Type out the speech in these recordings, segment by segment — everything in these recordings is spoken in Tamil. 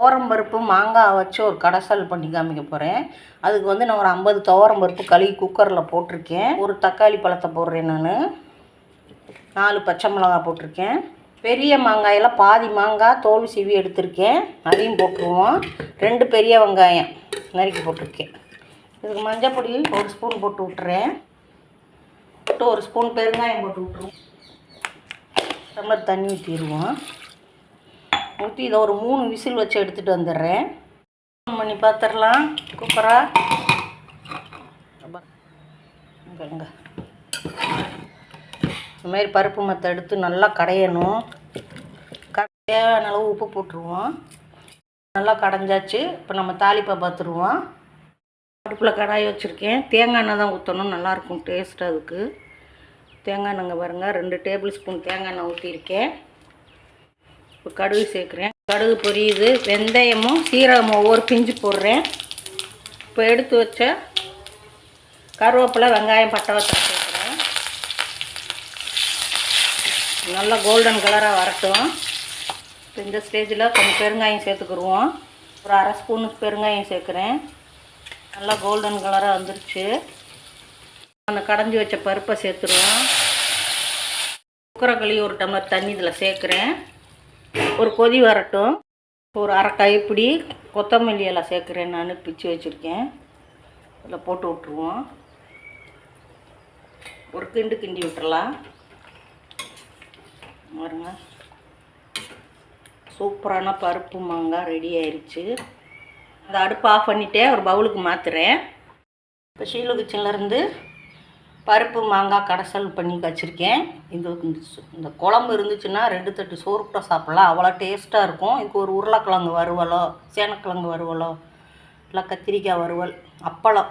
துவரம் பருப்பு மாங்காய் வச்சு ஒரு கடைசல் பண்ணி காமிக்க போகிறேன் அதுக்கு வந்து நான் ஒரு ஐம்பது துவரம் பருப்பு கழுவி குக்கரில் போட்டிருக்கேன். ஒரு தக்காளி பழத்தை போடுறேன் நான். நாலு பச்சை மிளகாய் போட்டிருக்கேன். பெரிய மாங்காயில் பாதி மாங்காய் தோல் சீவி எடுத்திருக்கேன். அதையும் போட்டுருவோம். ரெண்டு பெரிய வெங்காயம் நறுக்கி போட்டிருக்கேன். இதுக்கு மஞ்சள் பொடி ஒரு ஸ்பூன் போட்டு விட்டுறேன். போட்டு ஒரு ஸ்பூன் பெருங்காயம் போட்டு விட்ருவோம் டம்ளர் தண்ணி ஊற்றிடுவோம் ஊற்றி இதை ஒரு மூணு விசில் வச்சு எடுத்துகிட்டு வந்துடுறேன். ஆன் பண்ணி பார்த்துடலாம் குக்கரா இங்க இந்த மாதிரி பருப்பு மத்தை எடுத்து நல்லா கடையணும். க- தேவையான அளவு உப்பு போட்டுருவோம். நல்லா கடைஞ்சாச்சு. இப்போ நம்ம தாளிப்பை பார்த்துருவோம் அடுப்பில் கடாய் வச்சுருக்கேன். தேங்காய் எண்ணெய் தான் ஊற்றணும் நல்லாயிருக்கும் டேஸ்ட் அதுக்கு. தேங்காய் எண்ணெய்ங்க பாருங்கள் ரெண்டு டேபிள் ஸ்பூன் தேங்காய் எண்ணெய் ஊற்றிருக்கேன் இப்போ கடுகு சேர்க்குறேன். கடுகு பொரியுது. வெந்தயமும் சீரகமும் ஒவ்வொரு பிஞ்சு போடுறேன். இப்போ எடுத்து வச்ச கருவேப்பிலை வெங்காயம் பட்டை சேர்க்குறேன். நல்லா கோல்டன் கலராக வரட்டும். இப்போ இந்த ஸ்டேஜில் கொஞ்சம் பெருங்காயம் சேர்த்துக்குருவோம். ஒரு அரை ஸ்பூனு பெருங்காயம் சேர்க்குறேன். நல்லா கோல்டன் கலராக வந்துருச்சு. அந்த கடைஞ்சி வச்ச பருப்பை சேர்த்துருவோம். குக்கரை ஒரு டம்ளர் தண்ணி இதில் சேர்க்குறேன். ஒரு கொதி வரட்டும். ஒரு அரை கைப்பிடி கொத்தமல்லி எல்லாம் சேர்க்குறேன் நான் பிச்சு வச்சுருக்கேன். இதில் போட்டு விட்ருவோம் ஒரு கிண்டு கிண்டி விட்டுறலாம். பாருங்க. சூப்பரான பருப்பு மாங்காய் ரெடி ஆயிடுச்சு அந்த அடுப்பு ஆஃப் பண்ணிவிட்டு ஒரு பவுலுக்கு மாற்றுறேன் இப்போ ஷீலு கிச்சன்லேருந்து பருப்பு மாங்காய் கடைசல் பண்ணி வச்சுருக்கேன். இது இந்த இந்த குழம்பு இருந்துச்சுன்னா ரெண்டு தட்டு சோறு கூட சாப்பிட்லாம். அவ்வளோ டேஸ்ட்டாக இருக்கும். இதுக்கு ஒரு உருளைக்கிழங்கு வறுவலோ சேனக்கிழங்கு வறுவலோ இல்லை கத்திரிக்காய் வறுவல் அப்பளம்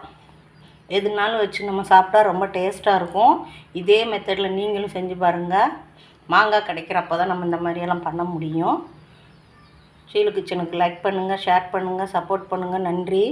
எதுனாலும் வச்சு நம்ம சாப்பிட்டா ரொம்ப டேஸ்ட்டாக இருக்கும். இதே மெத்தடில் நீங்களும் செஞ்சு பாருங்கள் மாங்காய் கிடைக்கிறப்ப தான் நம்ம இந்த மாதிரியெல்லாம் பண்ண முடியும். ஷீலு கிச்சனுக்கு லைக் பண்ணுங்கள் ஷேர் பண்ணுங்கள் சப்போர்ட் பண்ணுங்கள் நன்றி.